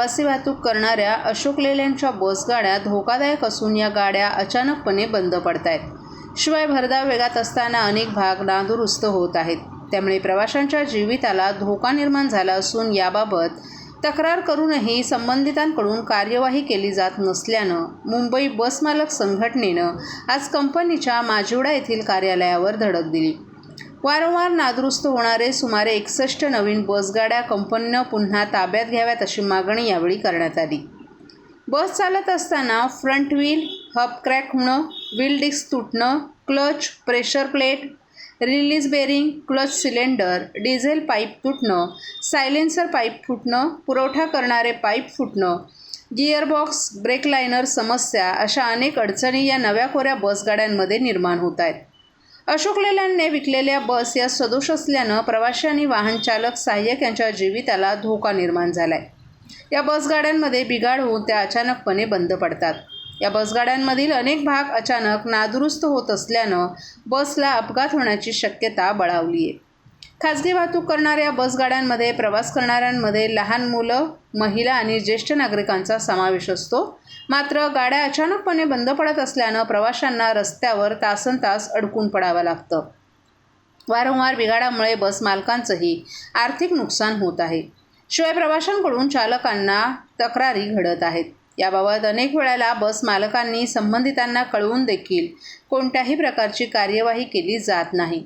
प्रवासी वाहतूक करणाऱ्या अशोक लेल्यांच्या बसगाड्या धोकादायक असून या गाड्या अचानकपणे बंद पडत आहेत. शिवाय भरधाव वेगात असताना अनेक भाग नादुरुस्त होत आहेत. त्यामुळे प्रवाशांच्या जीविताला धोका निर्माण झाला असून याबाबत तक्रार करूनही संबंधितांकडून कार्यवाही केली जात नसल्यानं मुंबई बसमालक संघटनेनं आज कंपनीच्या माजिवडा येथील कार्यालयावर धडक दिली. वारंवार नादुरुस्त होणारे सुमारे एकसष्ट नवीन बसगाड्या कंपनीनं पुन्हा ताब्यात घ्याव्यात अशी मागणी यावेळी करण्यात आली. बस चालत असताना फ्रंट व्हील हब क्रॅक होणं wheel disc तुटणं clutch pressure plate release bearing clutch cylinder diesel pipe तुटणं silencer pipe फुटणं पुरवठा करणारे पाईप फुटणं गिअरबॉक्स ब्रेक लायनर समस्या अशा अनेक अडचणी या नव्या कोऱ्या बसगाड्यांमध्ये निर्माण होत आहेत. अशोक लेलँडने विकलेल्या बस या सदोष असल्यानं प्रवाशी आणि वाहन चालक सहाय्यक यांच्या जीविताला धोका निर्माण झालाय. या बसगाड्यांमध्ये बिघाड होऊन त्या अचानकपणे बंद पडतात. या बसगाड्यांमधील अनेक भाग अचानक नादुरुस्त होत असल्यानं बसला अपघात होण्याची शक्यता बळावली आहे खाजगी वाहतूक करणाऱ्या बसगाड्यांमध्ये प्रवास करणाऱ्यांमध्ये लहान मुलं महिला आणि ज्येष्ठ नागरिकांचा समावेश असतो. मात्र गाड्या अचानकपणे बंद पडत असल्यानं प्रवाशांना रस्त्यावर तासन तास अडकून पडावं लागतं. वारंवार बिघाडामुळे बस मालकांचंही आर्थिक नुकसान होत आहे. शिवाय प्रवाशांकडून चालकांना तक्रारी घडत आहेत. याबाबत अनेक वेळेला बस मालकांनी संबंधितांना कळवून देखील कोणत्याही प्रकारची कार्यवाही केली जात नाही.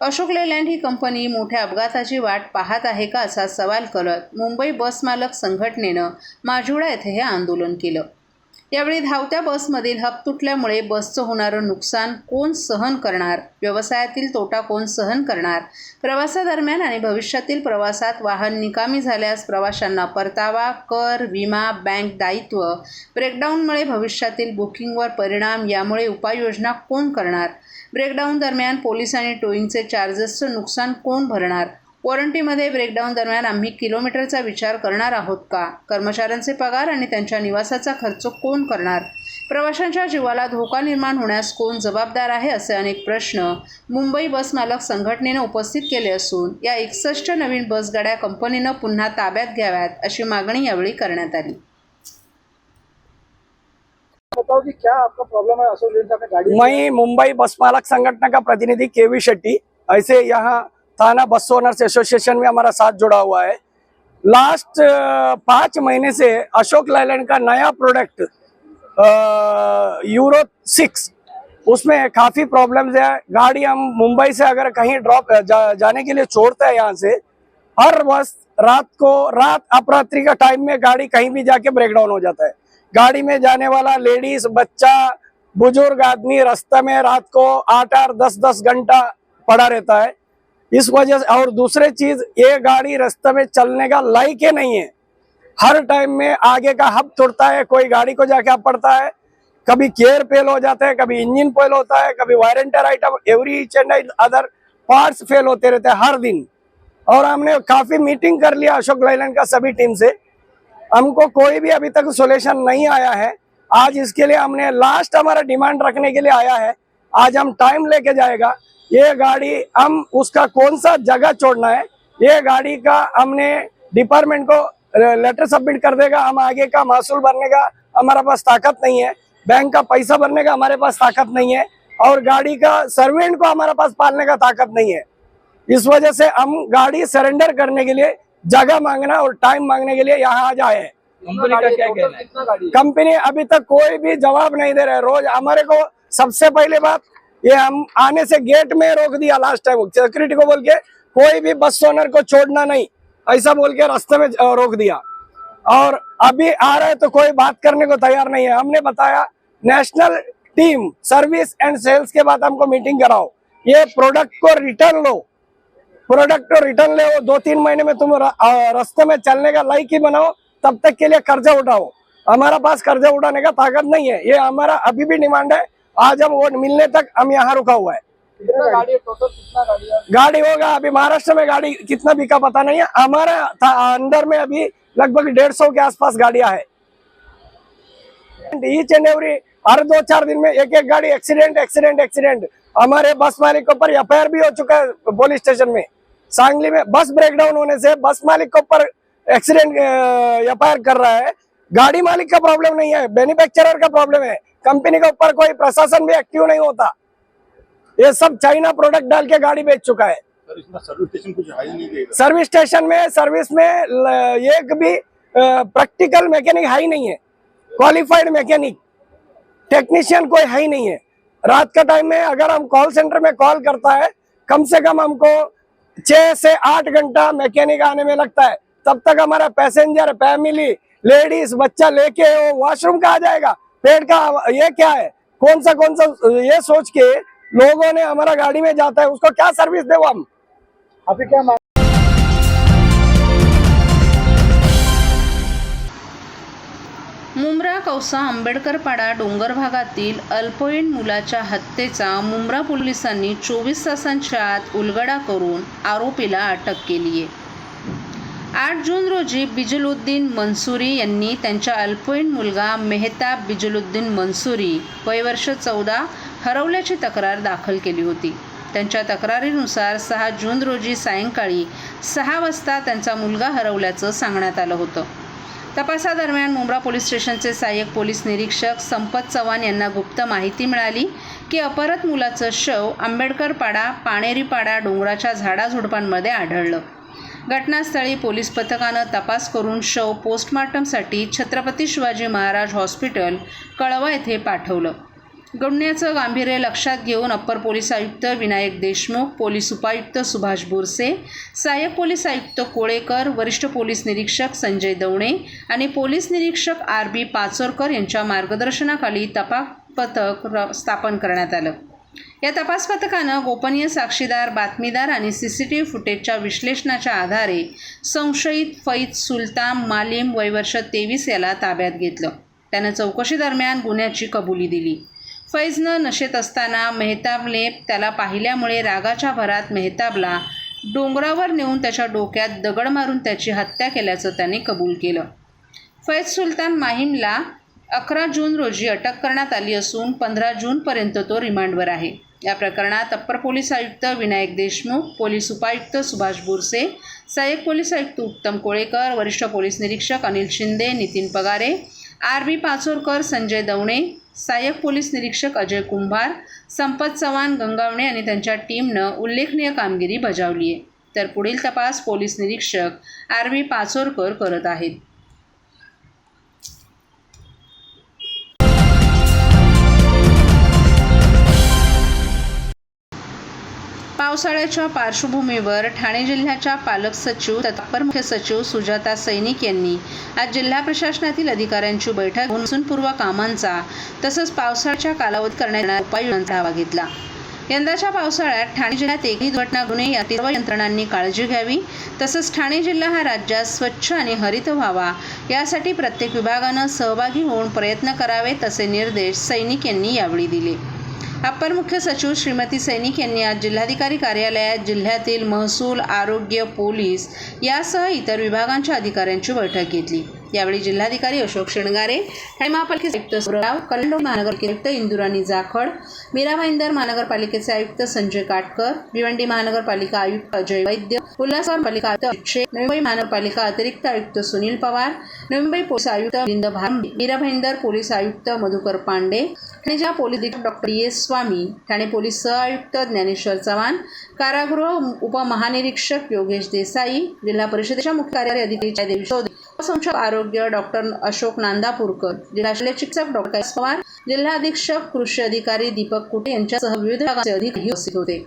अशोक लेलँड ही कंपनी मोठ्या अपघाताची वाट पाहत आहे का असा सवाल करत मुंबई बस मालक संघटनेनं माजुडा येथे हे आंदोलन केलं. यावेळी धावत्या बसमधील हब तुटल्यामुळे बसचं होणारं नुकसान कोण सहन करणार? व्यवसायातील तोटा कोण सहन करणार? प्रवासादरम्यान आणि भविष्यातील प्रवासात वाहन निकामी झाल्यास प्रवाशांना परतावा कर विमा बँक दायित्व ब्रेकडाऊनमुळे भविष्यातील बुकिंगवर परिणाम यामुळे उपाययोजना कोण करणार? ब्रेकडाऊन दरम्यान पोलीस आणि टोईंगचे चार्जेसचं नुकसान कोण भरणार? वॉरंटीमध्ये ब्रेकडाऊन दरम्यान आम्ही किलोमीटरचा विचार करणार आहोत का? कर्मचाऱ्यांचे पगार आणि त्यांच्या निवासाचा खर्च कोण करणार? प्रवाशांच्या जीवाला धोका निर्माण होण्यास कोण जबाबदार आहे असे अनेक प्रश्न मुंबई बस मालक संघटनेनं उपस्थित केले असून या एकसष्ट नवीन बसगाड्या कंपनीनं पुन्हा ताब्यात घ्याव्यात अशी मागणी यावेळी करण्यात आली. कि का मैं मुंबई बस मालक संगठन का प्रतिनिधि केवी शेट्टी ऐसे यहाँ थाना बस ओनर्स एसोसिएशन में हमारा साथ जुड़ा हुआ है। लास्ट पाँच महीने से अशोक लैलैंड का नया प्रोडक्ट यूरो सिक्स उसमें काफ़ी प्रॉब्लम्स है। गाड़ी हम मुंबई से अगर कहीं ड्रॉप जा, जाने के लिए छोड़ते हैं यहाँ से हर बस रात को रात अपरात्रि का टाइम में गाड़ी कहीं भी जाके ब्रेकडाउन हो जाता है। गाड़ी में जाने वाला लेडीज़ बच्चा बुज़ुर्ग आदमी रास्ते में रात को आठ आठ दस दस घंटा पड़ा रहता है। इस वजह से और दूसरी चीज़, ये गाड़ी रास्ते में चलने का लायक ही नहीं है। हर टाइम में आगे का हब टूटता है, कोई गाड़ी को जाके हब पड़ता है। कभी केयर फेल हो जाता है, कभी इंजन फेल होता है, कभी warranty item every and other parts fail होते रहते हैं हर दिन। और हमने काफ़ी मीटिंग कर लिया अशोक लाइलैंड का सभी टीम से। हमको कोई भी अभी तक सोल्यूशन नहीं आया है। आज इसके लिए हमने लास्ट हमारा डिमांड रखने के लिए आया है। आज हम टाइम लेके जाएगा। ये गाड़ी हम उसका कौन सा जगह छोड़ना है ये गाड़ी का हमने डिपार्टमेंट को लेटर सबमिट कर देगा। हम आगे का महसूल भरने का हमारे पास ताकत नहीं है। बैंक का पैसा भरने का हमारे पास ताकत नहीं है। और गाड़ी का सर्वेंट को हमारे पास पालने का ताकत नहीं है। इस वजह से हम गाड़ी सरेंडर करने के लिए जगह मांगना और टाइम मांगने के लिए यहाँ आज आए कंपनी का क्या कहना है? कंपनी अभी तक कोई भी जवाब नहीं दे रहे रोज हमारे को सबसे पहले बात, ये हम आने से गेट में रोक दिया लास्ट टाइम सिक्योरिटी को बोल के, कोई भी बस ओनर को छोड़ना नहीं, ऐसा बोल के रास्ते में रोक दिया। और अभी आ रहे तो कोई बात करने को तैयार नहीं है। हमने बताया national team service and sales के बाद हमको मीटिंग कराओ। ये प्रोडक्ट को रिटर्न लो। प्रोडक्ट को रिटर्न ले दो तीन महीने में तुम रास्ते में चलने का लाइक ही बनाओ, तब तक के लिए कर्जा उठाओ। हमारा पास कर्जा उठाने का ताकत नहीं है। ये हमारा अभी भी डिमांड है। आज हम वो मिलने तक हम यहाँ रुका हुआ है। गाड़ी टोटल कितना गाड़ी है? गाड़ी होगा अभी महाराष्ट्र में गाड़ी कितना बिका पता नहीं है। हमारा था- अंदर में अभी लगभग डेढ़ सौ के आसपास गाड़ियाँ है। ईच एंड एवरी हर दो चार दिन में एक एक गाड़ी एक्सीडेंट एक्सीडेंट एक्सीडेंट हमारे बस मालिक के ऊपर एफ़ भी हो चुका है पुलिस स्टेशन में। सांगली में बस ब्रेकडाउन होने से बस मालिक के ऊपर एक्सीडेंट एफआईआर कर रहा है। गाड़ी मालिक का प्रॉब्लम नहीं है मैन्युफैक्चरर का प्रॉब्लम है। कंपनी के ऊपर कोई प्रशासन भी एक्टिव नहीं होता। ये सब चाइना प्रोडक्ट डाल के गाड़ी बेच चुका है। सर्विस स्टेशन कुछ नहीं देगा। सर्विस स्टेशन में सर्विस में एक भी प्रैक्टिकल मैकेनिक है ही नहीं है। क्वालिफाइड मैकेनिक टेक्नीशियन कोई है ही नहीं है। रात का टाइम में अगर हम कॉल सेंटर में कॉल करता है कम से कम हमको छह से आठ घंटा मैकेनिक आने में लगता है। तब तक हमारा पैसेंजर फैमिली लेडीज बच्चा लेके वो वॉशरूम का आ जाएगा? पेट का ये क्या है? कौन सा कौन सा ये सोच के लोगों ने हमारा गाड़ी में जाता है उसको क्या सर्विस दे हम? आपकी क्या मांग मुंब्रा कौसा आंबेडकरपाडा डोंगर भागातील अल्पवयीन मुलाच्या हत्येचा मुंब्रा पोलिसांनी चोवीस तासांच्या आत उलगडा करून आरोपीला अटक केली आहे आठ जून रोजी बिजलुद्दीन मनसुरी यांनी त्यांच्या अल्पवयीन मुलगा मेहताब बिजलुद्दीन मनसुरी वयवर्ष चौदा हरवल्याची तक्रार दाखल केली होती. त्यांच्या तक्रारीनुसार सहा जून रोजी सायंकाळी सहा वाजता त्यांचा मुलगा हरवल्याचं सांगण्यात आलं होतं. तपासादरम्यान मुंब्रा पोलीस स्टेशनचे सहाय्यक पोलीस निरीक्षक संपत चव्हाण यांना गुप्त माहिती मिळाली की अपरत मुलाचं शव आंबेडकर पाडा पाणेरी पाडा डोंगराच्या झाडाझुडपांमध्ये आढळलं. घटनास्थळी पोलीस पथकानं तपास करून शव पोस्टमॉर्टमसाठी छत्रपती शिवाजी महाराज हॉस्पिटल कळवा येथे पाठवलं. गुन्ह्याचं गांभीर्य लक्षात घेऊन अप्पर पोलीस आयुक्त विनायक देशमुख पोलीस उपायुक्त सुभाष बोरसे सहाय्यक पोलीस आयुक्त कोळेकर वरिष्ठ पोलीस निरीक्षक संजय दवणे आणि पोलीस निरीक्षक आर बी पाचोरकर यांच्या मार्गदर्शनाखाली तपास पथक र स्थापन करण्यात आलं. या तपास पथकानं गोपनीय साक्षीदार बातमीदार आणि सी सी टी व्ही फुटेजच्या विश्लेषणाच्या आधारे संशयित फैद सुलतान मालिम वयवर्ष तेवीस याला ताब्यात घेतलं. त्यानं चौकशीदरम्यान गुन्ह्याची कबुली दिली. फैजनं नशेत असताना मेहताबने त्याला पाहिल्यामुळे रागाच्या भरात मेहताबला डोंगरावर नेऊन त्याच्या डोक्यात दगड मारून त्याची हत्या केल्याचं त्याने कबूल केलं. फैज सुलतान माहीमला अकरा जून रोजी अटक करण्यात आली असून पंधरा जूनपर्यंत तो रिमांडवर आहे. या प्रकरणात अप्पर पोलीस आयुक्त विनायक देशमुख पोलीस उपायुक्त सुभाष बोरसे सहाय्यक पोलीस आयुक्त उत्तम कोळेकर वरिष्ठ पोलीस निरीक्षक अनिल शिंदे नितीन पगारे आर बी पाचोरकर संजय दवणे सहाय्यक पोलीस निरीक्षक अजय कुंभार संपत चव्हाण गंगावणे आणि त्यांच्या टीमनं उल्लेखनीय कामगिरी बजावली आहे तर पुढील तपास पोलीस निरीक्षक आर बी पाचोरकर करत आहेत. पावसाळ्याच्या पार्श्वभूमीवर ठाणे जिल्ह्याच्या पालक सचिव तत्पर मुख्य सचिव सुजाता सैनिक यांनी आज जिल्हा प्रशासनातील अधिकाऱ्यांची बैठक मान्सूनपूर्व कामांचा तसंच पावसाळ्याच्या कालावधीत करण्यात येणाऱ्या उपाययोजनांचा आढावा घेतला. यंदाच्या पावसाळ्यात ठाणे जिल्ह्यात एकही दुर्घटना गुन्हे या सर्व यंत्रणांनी काळजी घ्यावी. तसंच ठाणे जिल्हा हा राज्यात स्वच्छ आणि हरित व्हावा यासाठी प्रत्येक विभागानं सहभागी होऊन प्रयत्न करावेत असे निर्देश सैनिक यांनी यावेळी दिले. अप्पर मुख्य सचिव श्रीमती सैनिक यांनी आज जिल्हाधिकारी कार्यालयात जिल्ह्यातील महसूल आरोग्य पोलीस यासह इतर विभागांच्या अधिकाऱ्यांची बैठक घेतली. यावेळी जिल्हाधिकारी अशोक शेणगारे ठाणे महापालिकेचे आयुक्त सुरराव कल्याण महानगरपालिका आयुक्त इंदुराणी जाखड मीरा भाईंदर महानगरपालिकेचे आयुक्त संजय काटकर भिवंडी महानगरपालिका आयुक्त अजय वैद्य उल्हासनगर पालिका आयुक्त अभिषेक नवी मुंबई महानगरपालिका अतिरिक्त आयुक्त सुनील पवार नवी मुंबई पोलीस आयुक्त मिलिंद भांबे मीरा भाईंदर पोलीस आयुक्त मधुकर पांडे ठाणे जिल्हा पोलीस अधीक्षक doctor D S Swami Thane police सहआयुक्त ज्ञानेश्वर चव्हाण कारागृह उपमहानिरीक्षक योगेश देसाई जिल्हा परिषदेच्या मुख्य कार्यकारी अधिकारी देवी चौधरी संक्षक आरोग्य डॉक्टर अशोक नांदापूरकर जिल्हा शल्य चिकित्सक डॉक्टर पवार जिल्हा अधीक्षक कृषी अधिकारी दीपक कुटे यांच्यासह विविध विभागाचे अधिकारी उपस्थित होते.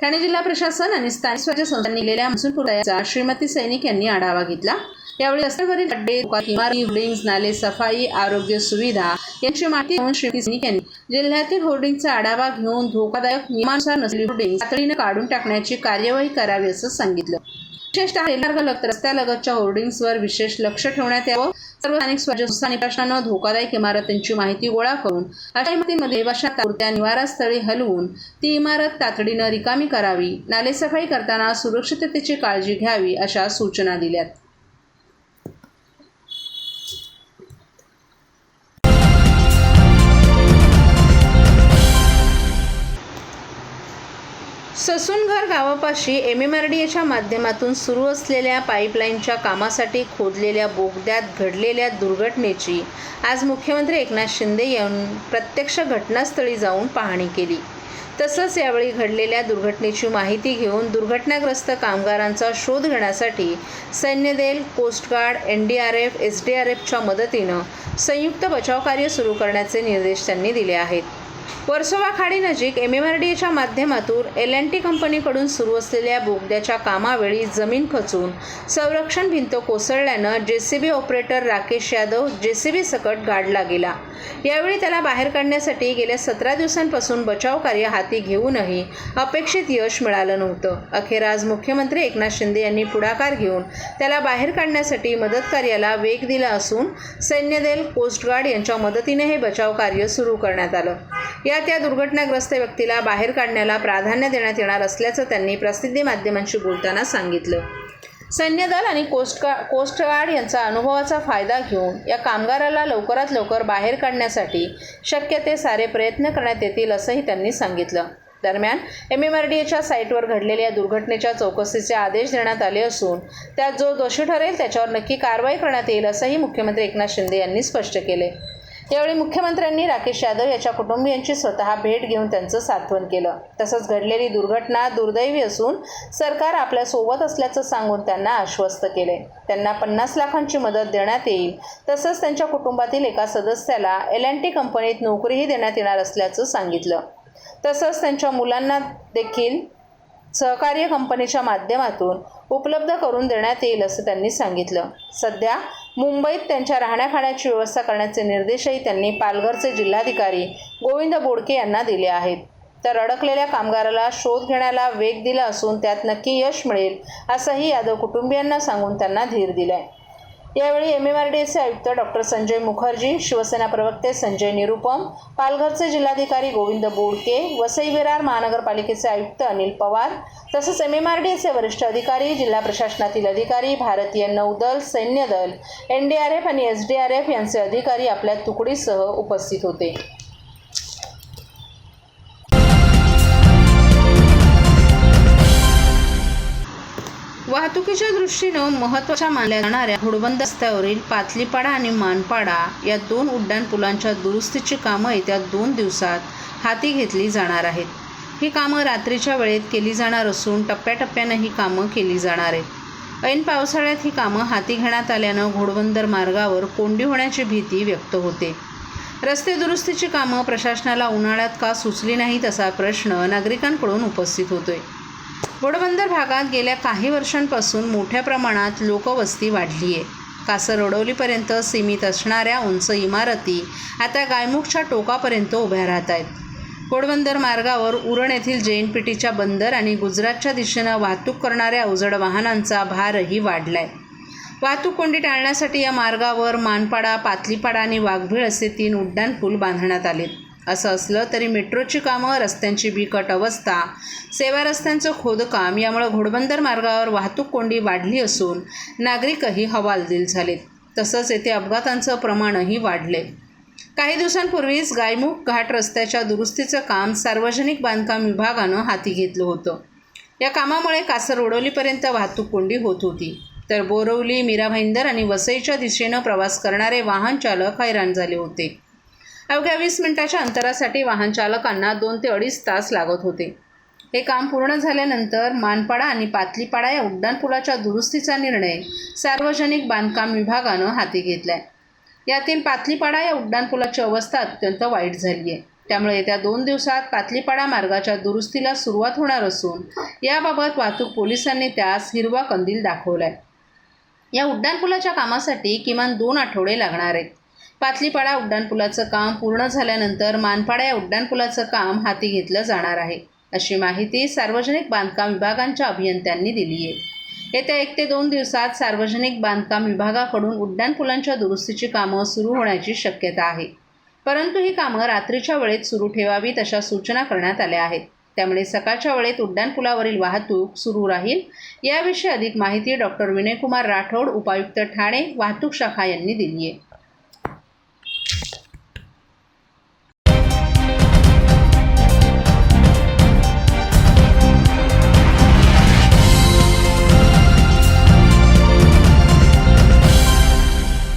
ठाणे जिल्हा प्रशासन आणि स्थानिक स्वराज्य संस्थांनी दिलेल्या महसूलपुराचा श्रीमती सैनिक यांनी आढावा घेतला. यावेळी रस्त्यावरील खड्डे इमारती होर्डिंग्ज नाले सफाई आरोग्य सुविधा यांची माहिती घेऊन श्रीमती सैनिक यांनी जिल्ह्यातील होर्डिंगचा आढावा घेऊन धोकादायक नियमानुसार नसलेली होर्डिंग तातडीने काढून टाकण्याची कार्यवाही करावी असं सांगितलं. विशेषतः रेल्वेलगत रस्त्यालगतच्या होर्डिंग्सवर विशेष लक्ष ठेवण्यात यावं. सर्व स्थानिक स्वराज्य संस्था धोकादायक इमारतींची माहिती गोळा करून अशा इमारतीमध्ये रहिवाशांना तात्पुरत्या निवारास्थळी हलवून ती इमारत तातडीनं रिकामी करावी नालेसफाई करताना सुरक्षिततेची काळजी घ्यावी अशा सूचना दिल्यात. ससूनघर गावापाशी एम एम आर डी एच्या माध्यमातून सुरू असलेल्या पाईपलाईनच्या कामासाठी खोदलेल्या बोगद्यात घडलेल्या दुर्घटनेची आज मुख्यमंत्री एकनाथ शिंदे यांनी प्रत्यक्ष घटनास्थळी जाऊन पाहणी केली. तसंच यावेळी घडलेल्या दुर्घटनेची माहिती घेऊन दुर्घटनाग्रस्त कामगारांचा शोध घेण्यासाठी सैन्यदल coast guard N D R F S D R एफच्या मदतीनं संयुक्त बचावकार्य सुरू करण्याचे निर्देश त्यांनी दिले आहेत. परसोवा खाडीनजीक एम एम आर डी एच्या माध्यमातून एल एन टी कंपनीकडून सुरू असलेल्या बोगद्याच्या कामावेळी जमीन खचून संरक्षण भिंत कोसळल्यानं J C B operator Rakesh Yadav J C B सकट गाडला गेला. यावेळी त्याला बाहेर काढण्यासाठी गेल्या सतरा दिवसांपासून बचाव कार्य हाती घेऊनही अपेक्षित यश मिळालं नव्हतं. अखेर आज मुख्यमंत्री एकनाथ शिंदे यांनी पुढाकार घेऊन त्याला बाहेर काढण्यासाठी मदत कार्याला वेग दिला असून सैन्यदल कोस्टगार्ड यांच्या मदतीने हे बचाव कार्य सुरू करण्यात आलं. या त्या दुर्घटनाग्रस्त व्यक्तीला बाहेर काढण्याला प्राधान्य देण्यात येणार असल्याचं त्यांनी प्रसिद्धी माध्यमांशी बोलताना सांगितलं. सैन्यदल आणि कोस्टगा कोस्टगार्ड यांचा अनुभवाचा फायदा घेऊन या कामगाराला लवकरात लवकर बाहेर काढण्यासाठी शक्य ते सारे प्रयत्न करण्यात येतील असंही त्यांनी सांगितलं. दरम्यान एम एम आर डी एच्या साईटवर घडलेल्या या दुर्घटनेच्या चौकशीचे आदेश देण्यात आले असून त्यात जो दोषी ठरेल त्याच्यावर नक्की कारवाई करण्यात येईल असंही मुख्यमंत्री एकनाथ शिंदे यांनी स्पष्ट केले. यावेळी मुख्यमंत्र्यांनी राकेश यादव याच्या कुटुंबियांची स्वतः भेट घेऊन त्यांचं सांत्वन केलं. तसंच घडलेली दुर्घटना दुर्दैवी असून सरकार आपल्यासोबत असल्याचं सांगून त्यांना आश्वस्त केले. त्यांना पन्नास लाखांची मदत देण्यात येईल. तसंच त्यांच्या कुटुंबातील एका सदस्याला एल अँड टी कंपनीत नोकरीही देण्यात येणार असल्याचं सांगितलं. तसंच त्यांच्या मुलांना देखील सहकार्य कंपनीच्या माध्यमातून उपलब्ध करून देण्यात येईल असं त्यांनी सांगितलं. सध्या मुंबईत त्यांच्या राहण्याखाण्याची व्यवस्था करण्याचे निर्देशही त्यांनी पालघरचे जिल्हाधिकारी गोविंद बोडके यांना दिले आहेत. तर अडकलेल्या कामगाराला शोध घेण्याला वेग दिला असून त्यात नक्की यश मिळेल असंही यादव कुटुंबियांना सांगून त्यांना धीर दिलाय. यावेळी एम एम आर डी एसचे आयुक्त डॉक्टर संजय मुखर्जी शिवसेना प्रवक्ते संजय निरुपम पालघरचे जिल्हाधिकारी गोविंद बोडके वसई विरार महानगरपालिकेचे आयुक्त अनिल पवार तसंच एम एम आर डी एसचे वरिष्ठ अधिकारी जिल्हा प्रशासनातील अधिकारी भारतीय नौदल सैन्य दल एन डी आर एफ आणि एस डी आर एफ यांचे अधिकारी आपल्या तुकडीसह उपस्थित होते. वाहतुकीच्या दृष्टीनं महत्त्वाच्या मानल्या जाणाऱ्या घोडबंद रस्त्यावरील पातलीपाडा आणि मानपाडा या दोन उड्डाणपुलांच्या दुरुस्तीची कामं येत्या दोन दिवसात हाती घेतली जाणार आहेत. ही कामं रात्रीच्या वेळेत केली जाणार असून टप्प्याटप्प्यानं ही कामं केली जाणार आहेत. ऐन पावसाळ्यात ही कामं हाती घेण्यात आल्यानं घोडबंदर मार्गावर कोंडी होण्याची भीती व्यक्त होते. रस्ते दुरुस्तीची कामं प्रशासनाला उन्हाळ्यात का सुचली नाहीत असा प्रश्न नागरिकांकडून उपस्थित होतोय. घोडबंदर भागात गेल्या काही वर्षांपासून मोठ्या प्रमाणात लोकवस्ती वाढली आहे कासर रोडवलीपर्यंत सीमित असणाऱ्या उंच इमारती आता गायमुखच्या टोकापर्यंत उभ्या राहत आहेत. घोडबंदर मार्गावर उरण येथील जैनपेटीच्या बंदर आणि गुजरातच्या दिशेनं वाहतूक करणाऱ्या अवजड वाहनांचा भारही वाढलाय. वाहतूक कोंडी टाळण्यासाठी या मार्गावर मानपाडा पातलीपाडा आणि वाघभीळ असे तीन उड्डाणपूल बांधण्यात आले असं असलं तरी मेट्रोची कामं रस्त्यांची बिकट अवस्था सेवा रस्त्यांचं खोदकाम यामुळे घोडबंदर मार्गावर वाहतूक कोंडी वाढली असून नागरिकही हवालदिल झालेत. तसंच येथे अपघातांचं प्रमाणही वाढले. काही दिवसांपूर्वीच गायमुख घाट रस्त्याच्या दुरुस्तीचं काम सार्वजनिक बांधकाम विभागानं हाती घेतलं होतं. या कामामुळे कासर ओढवलीपर्यंत वाहतूक कोंडी होत होती. तर बोरवली मीरा भाईंदर आणि वसईच्या दिशेनं प्रवास करणारे वाहन चालक हैराण झाले होते. अवघ्या वीस मिनिटाच्या अंतरासाठी वाहन चालकांना दोन ते अडीच तास लागत होते. हे काम पूर्ण झाल्यानंतर मानपाडा आणि पातलीपाडा या उड्डाणपुलाच्या दुरुस्तीचा निर्णय सार्वजनिक बांधकाम विभागानं हाती घेतला आहे यातील पातलीपाडा या उड्डाणपुलाची अवस्था अत्यंत वाईट झाली आहे. त्यामुळे येत्या दोन दिवसात पातलीपाडा मार्गाच्या दुरुस्तीला सुरुवात होणार असून याबाबत वाहतूक पोलिसांनी त्यास हिरवा कंदील दाखवलाय. या उड्डाणपुलाच्या कामासाठी किमान दोन आठवडे लागणार आहेत. पातलीपाडा उड्डाणपुलाचं काम पूर्ण झाल्यानंतर मानपाडा या उड्डाणपुलाचं काम हाती घेतलं जाणार आहे. अशी माहिती सार्वजनिक बांधकाम विभागांच्या अभियंत्यांनी दिली आहे. येत्या एक ते दोन दिवसात सार्वजनिक बांधकाम विभागाकडून उड्डाणपुलांच्या दुरुस्तीची कामं सुरू होण्याची शक्यता आहे. परंतु ही कामं रात्रीच्या वेळेत सुरू ठेवावीत अशा सूचना करण्यात आल्या आहेत. त्यामुळे सकाळच्या वेळेत उड्डाणपुलावरील वाहतूक सुरू राहील याविषयी अधिक माहिती डॉक्टर विनयकुमार राठोड उपायुक्त ठाणे वाहतूक शाखा यांनी दिली आहे.